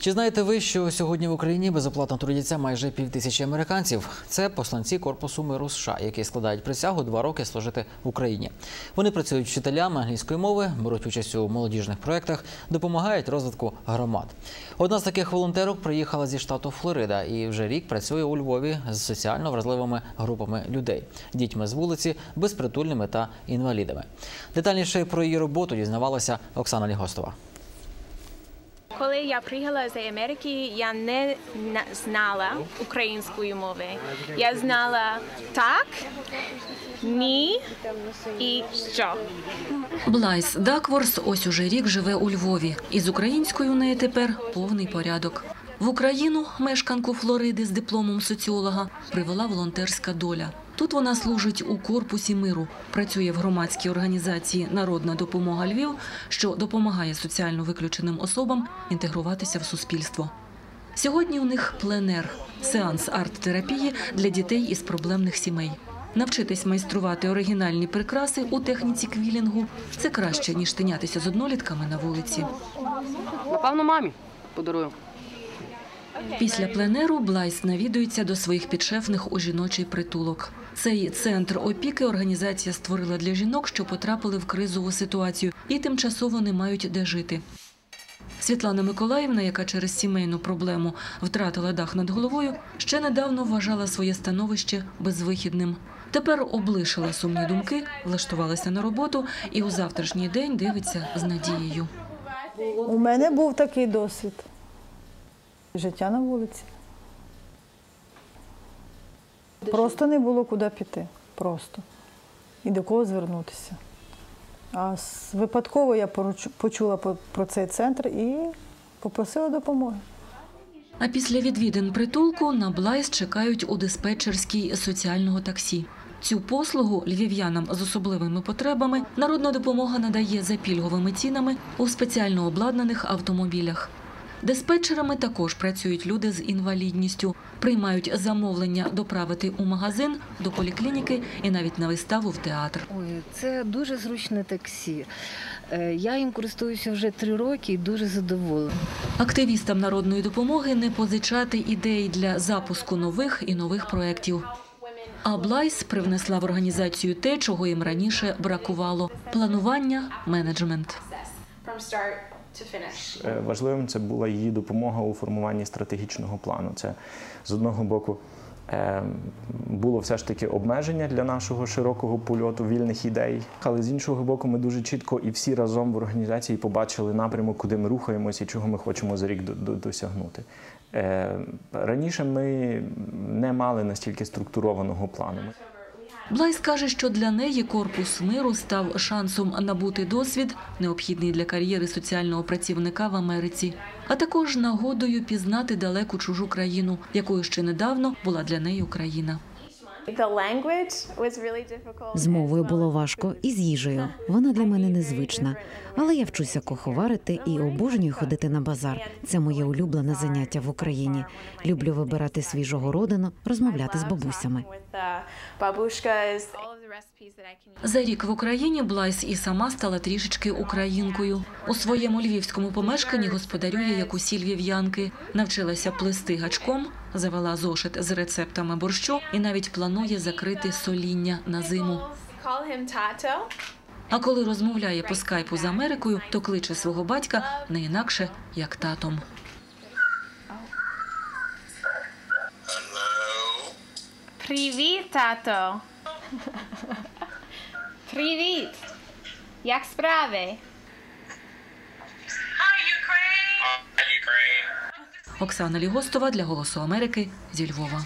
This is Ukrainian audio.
Чи знаєте ви, що сьогодні в Україні безоплатно трудяться майже півтисячі американців? Це посланці корпусу миру США, які складають присягу два роки служити в Україні. Вони працюють вчителями англійської мови, беруть участь у молодіжних проєктах, допомагають розвитку громад. Одна з таких волонтерок приїхала зі штату Флорида і вже рік працює у Львові з соціально вразливими групами людей, дітьми з вулиці, безпритульними та інвалідами. Детальніше про її роботу дізнавалася Оксана Лігостова. Коли я приїхала з Америки, я не знала української мови. Я знала так, ні і що. Блайс Дакворс ось уже рік живе у Львові. І з українською у неї тепер повний порядок. В Україну мешканку Флориди з дипломом соціолога привела волонтерська доля. Тут вона служить у корпусі миру, працює в громадській організації Народна допомога Львів, що допомагає соціально виключеним особам інтегруватися в суспільство. Сьогодні у них пленер сеанс арт-терапії для дітей із проблемних сімей. Навчитись майструвати оригінальні прикраси у техніці квілінгу це краще ніж тинятися з однолітками на вулиці. Напевно, мамі подарую. Після пленеру Блайс навідується до своїх підшефних у жіночий притулок. Цей центр опіки організація створила для жінок, що потрапили в кризову ситуацію і тимчасово не мають де жити. Світлана Миколаївна, яка через сімейну проблему втратила дах над головою, ще недавно вважала своє становище безвихідним. Тепер облишила сумні думки, влаштувалася на роботу і у завтрашній день дивиться з надією. У мене був такий досвід. Життя на вулиці. Просто не було куди піти. Просто. І до кого звернутися. А випадково я почула про цей центр і попросила допомоги. А після відвідин притулку на Блайс чекають у диспетчерській соціального таксі. Цю послугу львів'янам з особливими потребами народна допомога надає за пільговими цінами у спеціально обладнаних автомобілях. Диспетчерами також працюють люди з інвалідністю, приймають замовлення доправити у магазин, до поліклініки і навіть на виставу в театр. Ой, це дуже зручне таксі. Е, Я їм користуюся вже три роки і дуже задоволена. Активістам народної допомоги не позичати ідеї для запуску нових і нових проєктів. А Блайс привнесла в організацію те, чого їм раніше бракувало планування, менеджмент. From start to finish. Е, Важливим це була її допомога у формуванні стратегічного плану. Це з одного боку е, було все ж таки обмеження для нашого широкого польоту вільних ідей, але з іншого боку, ми дуже чітко і всі разом в організації побачили напрямок, куди ми рухаємося і чого ми хочемо за рік до- до- досягнути. Е, Раніше ми не мали настільки структурованого плану. Блайс каже, що для неї корпус миру став шансом набути досвід, необхідний для кар'єри соціального працівника в Америці, а також нагодою пізнати далеку чужу країну, якою ще недавно була для неї Україна. З мовою було важко і з їжею. Вона для мене незвична. Але я вчуся куховарити і обожнюю ходити на базар. Це моє улюблене заняття в Україні. Люблю вибирати свіжу городину, розмовляти з бабусями. За рік в Україні Блайс і сама стала трішечки українкою. У своєму львівському помешканні господарює як усі львів'янки. Навчилася плести гачком, завела зошит з рецептами борщу і навіть планує закрити соління на зиму. А коли розмовляє по скайпу з Америкою, то кличе свого батька не інакше як татом. Привіт, тато. Привіт. Як справи? Оксана Лігостова для Голосу Америки зі Львова.